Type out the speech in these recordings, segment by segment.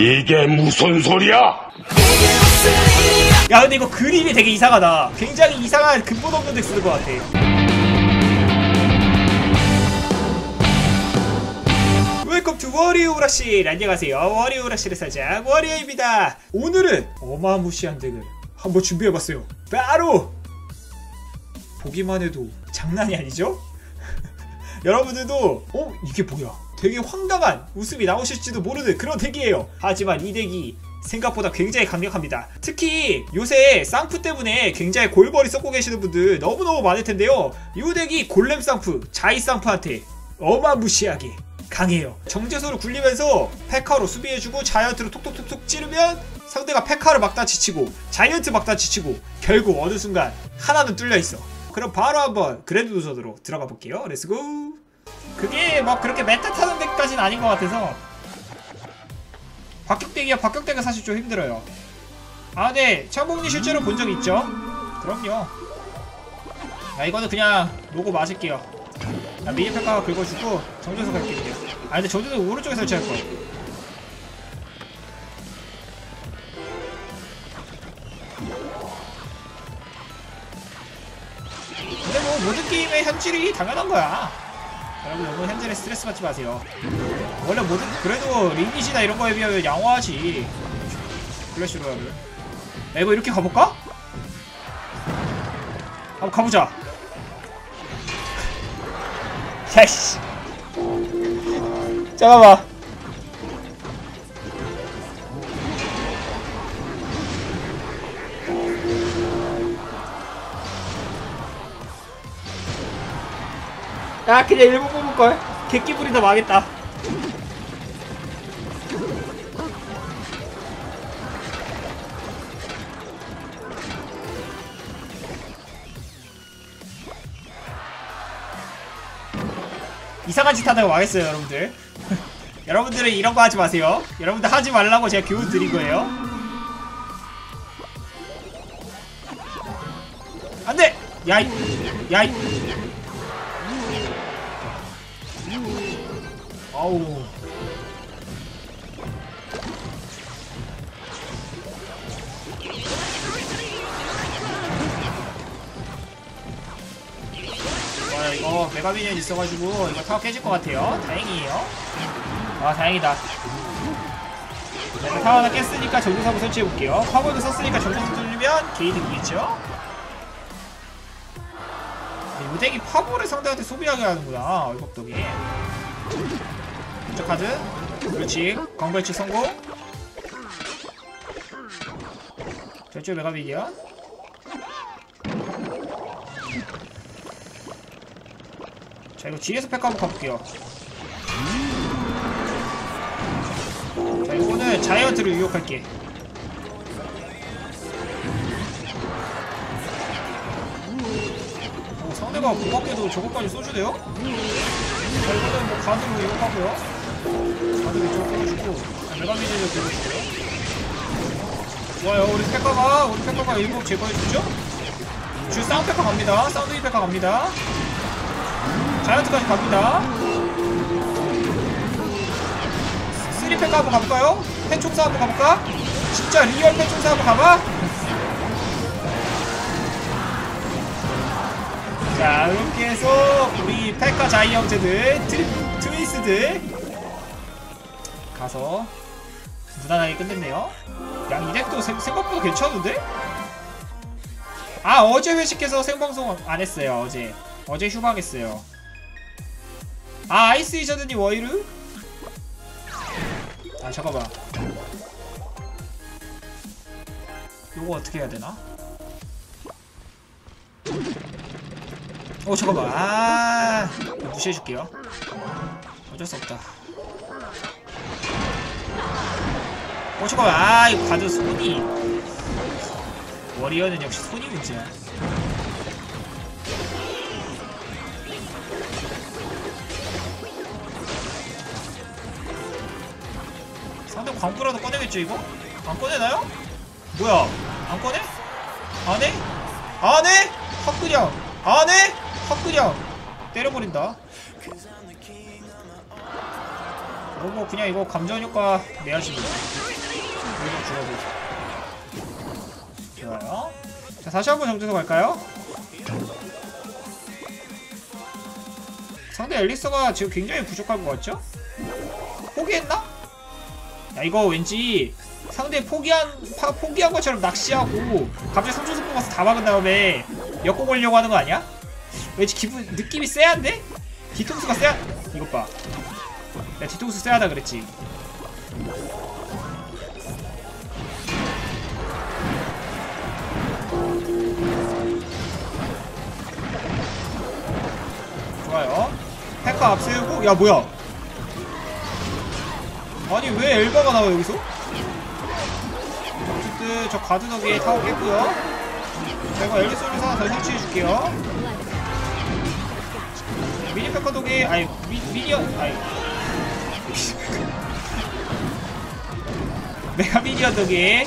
이게 무슨 소리야? 야 근데 이거 그림이 되게 이상하다. 굉장히 이상한 근본 없는 덱 쓰는 것 같아. 웰컴 투 워리어 우라씨 안녕하세요. 워리어 우라씨를 살짝 워리어입니다. 오늘은 어마무시한 덱을 한번 준비해봤어요. 바로 보기만 해도 장난이 아니죠? 여러분들도 어? 이게 뭐야 되게 황당한 웃음이 나오실지도 모르는 그런 덱이에요 하지만 이 덱이 생각보다 굉장히 강력합니다. 특히 요새 쌍프 때문에 굉장히 골머리 썩고 계시는 분들 너무너무 많을 텐데요. 이 덱이 골렘 쌍프, 자이 쌍프한테 어마무시하게 강해요. 정제소를 굴리면서 페카로 수비해주고 자이언트로 톡톡톡톡 찌르면 상대가 페카를 막다 지치고 자이언트 막다 지치고 결국 어느 순간 하나는 뚫려있어. 그럼 바로 한번 그랜드 도전으로 들어가 볼게요. 렛츠고! 그게 막 그렇게 메타 타는 덱까지는 아닌 것 같아서 박격대기야 박격대가 사실 좀 힘들어요. 아 네. 창봉님 실제로 본 적 있죠? 그럼요. 야 이거는 그냥 로고 마실게요. 야 미니페카가 긁어주고 정전석 갈게 그냥 아 근데 정전석 오른쪽에 설치할 거야 근데 뭐 모든 게임의 현질이 당연한 거야 여러분 너무 현질에 스트레스 받지 마세요. 원래 모든 그래도 리니지나 이런 거에 비하면 양호하지. 플래시 로얄을 야 이거 이렇게 가볼까? 한번 가보자. 야이씨. 잠깐만 야 그냥 일본 뽑을걸? 객기 부리다 망했다. 이상한 짓 하다가 망했어요 여러분들. 여러분들은 이런 거 하지 마세요. 여러분들 하지 말라고 제가 교훈 드린 거예요. 안돼! 야이 야이 아우. 와 이거 메가미니언 있어가지고 이거 타워 깨질 것 같아요. 다행이에요. 아 다행이다. 네, 타워 하나 깼으니까 정비사부 설치해볼게요. 파벌도 썼으니까 정비사부 뚫리면 게이드 이겠죠? 이 덱이 파벌을 상대한테 소비하게 하는구나 얼법덕이 왼쪽 카드 그렇지. 광발치 성공. 저쪽 메가미니언. 자 이거 뒤에서 팩 한번 가볼게요. 자 이거는 자이언트를 유혹할게. 어, 상대가 고맙게도 저것까지 쏘주네요? 자 이거는 뭐 가드로 유혹하고요 가드로 이쪽으로 꺼내주고 자 메가미니를 들어주고요 좋아요 우리 페카가 우리 페카가 일곱 제거해주죠? 주 사운드 페카 갑니다 사운드 페카 갑니다 자이언트까지 갑니다. 3팩 한번 가볼까요? 펜총사 한번 가볼까? 진짜 리얼 펜총사 한번 가봐? 자, 이렇게 해서 우리 페카 자이 형제들, 트, 트위스들 가서 무난하게 끝냈네요. 야, 이 덱도 생, 생각보다 괜찮은데? 아, 어제 회식해서 생방송 안 했어요, 어제. 어제 휴방했어요. 아 아이스 이저드니 워이르? 아 잠깐만 요거 어떻게 해야 되나? 어 잠깐만 아 무시해줄게요 어쩔 수 없다 어 잠깐만 아 이거 가드 손이 워리어는 역시 손이 문제야 상대 광부라도 꺼내겠죠 이거? 안 꺼내나요? 뭐야 안 꺼내? 안 해? 안 해? 확 그냥 안 해? 확 그냥 때려버린다 이거 뭐 그냥 이거 감전 효과 내야지 뭐. 좋아요. 자 다시 한번 정제소 갈까요? 상대 앨리스가 지금 굉장히 부족한 것 같죠? 포기했나? 야 이거 왠지 상대 포기한 파, 포기한 것처럼 낚시하고 갑자기 3초 스포 가서 다 막은 다음에 엮고 걸려고 하는 거 아니야? 왠지 기분 느낌이 쎄한데? 뒤통수가 쎄 이것 봐. 야 뒤통수 쎄하다 그랬지. 페카 앞세우고 야 뭐야? 아니 왜 엘바가 나와 여기서? 어쨌든 저 가드 덕에 타워 깼고요. 제가 엘리소를 하나 더 설치해줄게요. 미니 페커 독에 아니 미, 미니언 아니 메가 미니언 독에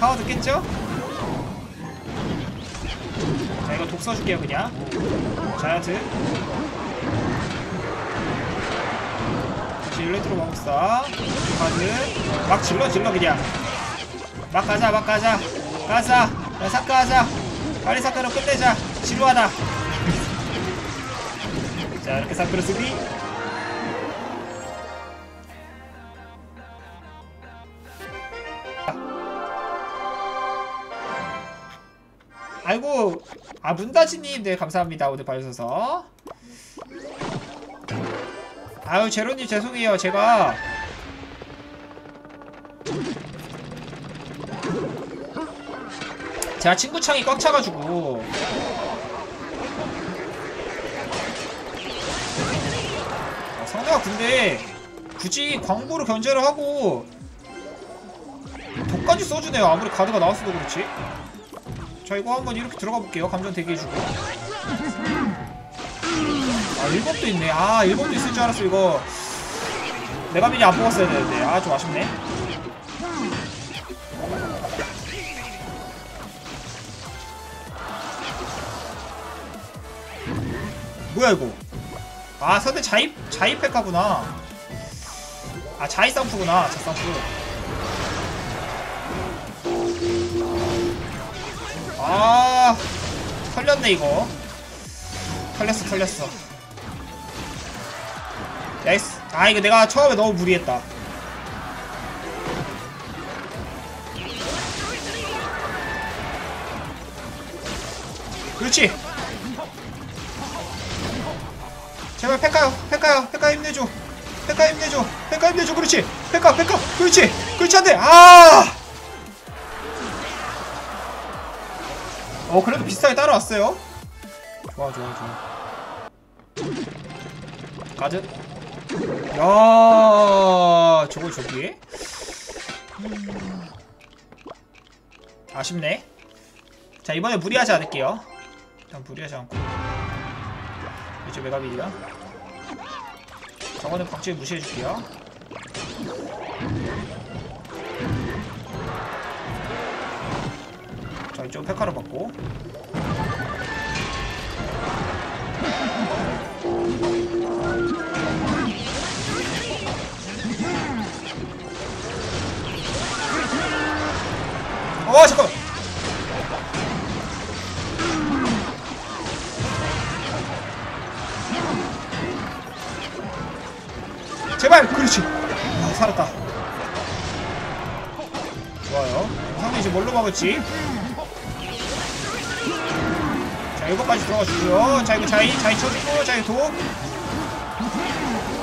타워 듣겠죠? 자 이거 독 써줄게요 그냥 자이언트 일렉트로 마법사 카드. 막 질러 질러 그냥. 막 가자 막 가자. 가자. 야 사카하자. 빨리 사카로 끝내자. 지루하다. 자 이렇게 사크로 쓰기 아이고 아 문다지님 네 감사합니다. 오늘 봐주셔서 아유 제로님 죄송해요. 제가 제가 친구 창이 꽉 차가지고. 아, 상대가 근데 굳이 광고로 견제를 하고 독까지 써주네요. 아무리 가드가 나왔어도 그렇지. 자 이거 한번 이렇게 들어가 볼게요. 감전 대기해주고 아 1법도 있네. 아 1법도 있을 줄 알았어 이거. 내가 미니 안 뽑았어야 되는데. 아 좀 아쉽네. 뭐야 이거? 아 상대 자입 자입 백화구나. 아 자이 쌍프구나. 자 쌍프. 아 털렸네 이거. 털렸어 털렸어 나이스. 아 이거 내가 처음에 너무 무리했다. 그렇지. 제발 페카요 페카요 페카 힘내줘. 페카 힘내줘 페카 힘내줘. 그렇지. 페카 페카 그렇지. 그렇지 안돼. 아! 어 그래도 비슷하게 따라왔어요? 좋아 좋아 좋아. 가드 야 저걸 저기에 음. 아쉽네. 자 이번에 무리하지 않을게요. 일단 무리하지 않고. 이제 메가빌이야 저거는 박지에 무시해줄게요. 자 이쪽 페카로 받고 어 잠깐 제발 그렇지. 아, 살았다. 좋아요. 상대 이제 뭘로 막을지? 자 이거까지 들어가 주고요 자 이거 자이 자이 쳐주고 자 이거 독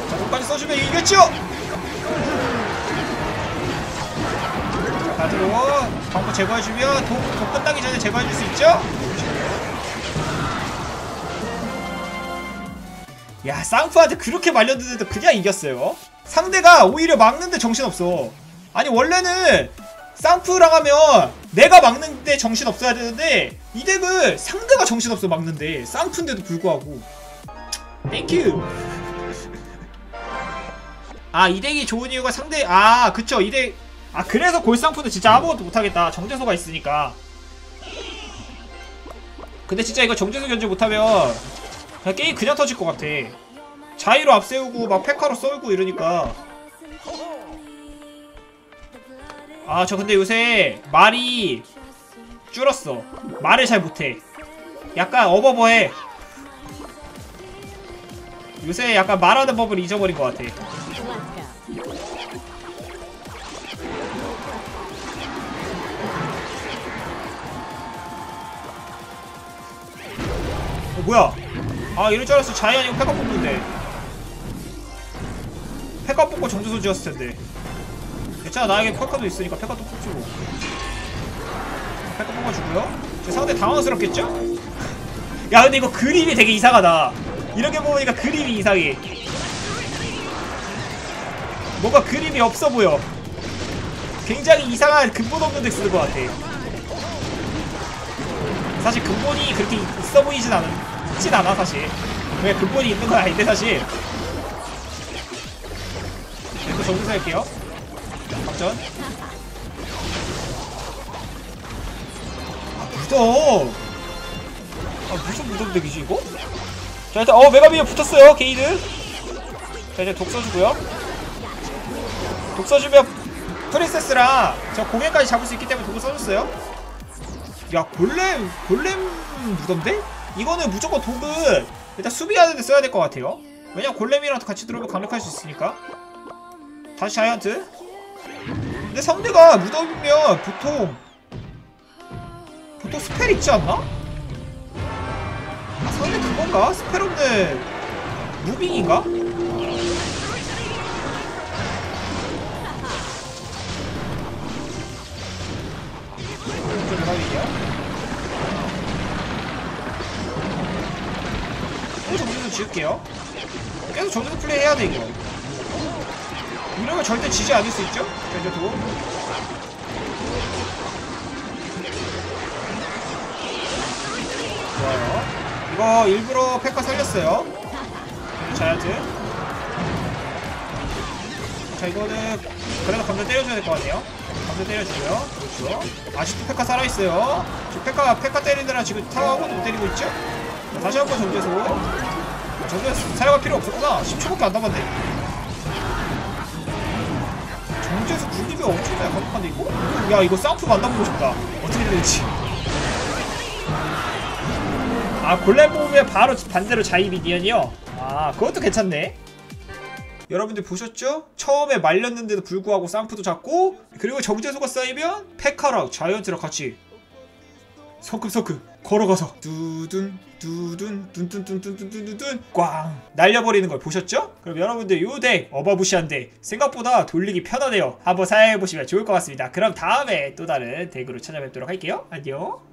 자, 독까지 써주면 이겼죠 자 가드로 광고 제거해주면 독, 독 끝나기 전에 제거해줄 수 있죠? 야 쌍프한테 그렇게 말렸는데도 그냥 이겼어요? 상대가 오히려 막는데 정신없어. 아니 원래는 쌍프랑 하면 내가 막는데 정신없어야 되는데 이 덱은 상대가 정신없어 막는데 쌍프인데도 불구하고. 땡큐 아이 덱이 좋은 이유가 상대 아 그쵸. 이덱 아 그래서 골쌍프는 진짜 아무것도 못하겠다. 정제소가 있으니까. 근데 진짜 이거 정제소 견제 못하면 그냥 게임 그냥 터질 것 같아. 자이로 앞세우고 막 페카로 썰고 이러니까. 아 저 근데 요새 말이 줄었어. 말을 잘 못해. 약간 어버버해. 요새 약간 말하는 법을 잊어버린 것 같아 어, 뭐야? 아 이럴 줄 알았어. 자이언이 페카 뽑는데. 페카 뽑고 정조소 지었을 텐데. 괜찮아. 나에게 페카도 있으니까 페카도 뽑주고 페카 뽑아주고요. 저 상대 당황스럽겠죠? 야 근데 이거 그림이 되게 이상하다. 이렇게 보니까 그림이 이상해. 뭔가 그림이 없어 보여. 굉장히 이상한 근본 없는 덱 쓰는 것 같아 사실 근본이 그렇게 있어 보이진 않은 있진 않아 사실. 왜 근본이 있는 건 아닌데 사실. 네, 또 정리서 할게요. 확전. 아 무덤. 아 무슨 무덤 덱이지 이거? 자 일단 어 메가비에 붙었어요 게이드. 자 이제 독 써주고요. 독 써주면 프린세스랑 저 공연까지 잡을 수 있기 때문에 독을 써줬어요 야 골렘 골렘 무덤대? 이거는 무조건 독은 일단 수비하는데 써야 될 것 같아요 왜냐면 골렘이랑 같이 들어오면 강력할 수 있으니까 다시 자이언트 근데 상대가 무덤이면 보통 보통 스펠 있지 않나? 아 상대 그건가? 스펠 없는 무빙인가? 좀 대박이야. 지을게요. 계속 점수도 플레이 해야 돼 이거. 이러면 절대 지지 않을 수 있죠? 자 이제 도. 좋아요. 이거 일부러 페카 살렸어요. 자이언트. 자 이거는 그래도 감자 때려줘야 될 것 같네요. 감자 때려주고요. 그렇죠. 아직도 페카 살아있어요. 저 페카 페카 때리느라 지금 타워하고도 못 때리고 있죠? 자, 다시 한번 정지해 정지해서 사용할 필요 없었구나. 10초밖에 안 남았네. 정지해서 군입이 엄청나게 가득한데 이거? 야 이거 쌍프 만나보고 싶다. 어떻게 될지. 아 골렘 뽑으면 바로 반대로 자이비니언이요? 아 그것도 괜찮네. 여러분들 보셨죠? 처음에 말렸는데도 불구하고 쌍프도 잡고 그리고 정제소가 쌓이면 페카랑 자이언트랑 같이 성큼성큼 걸어가서. 두둔 두둔 둔둔둔둔둔둔둔. 꽝. 날려버리는 걸 보셨죠? 그럼 여러분들 요덱 어바부시한데 생각보다 돌리기 편하네요. 한번 사용해보시면 좋을 것 같습니다. 그럼 다음에 또 다른 덱으로 찾아뵙도록 할게요. 안녕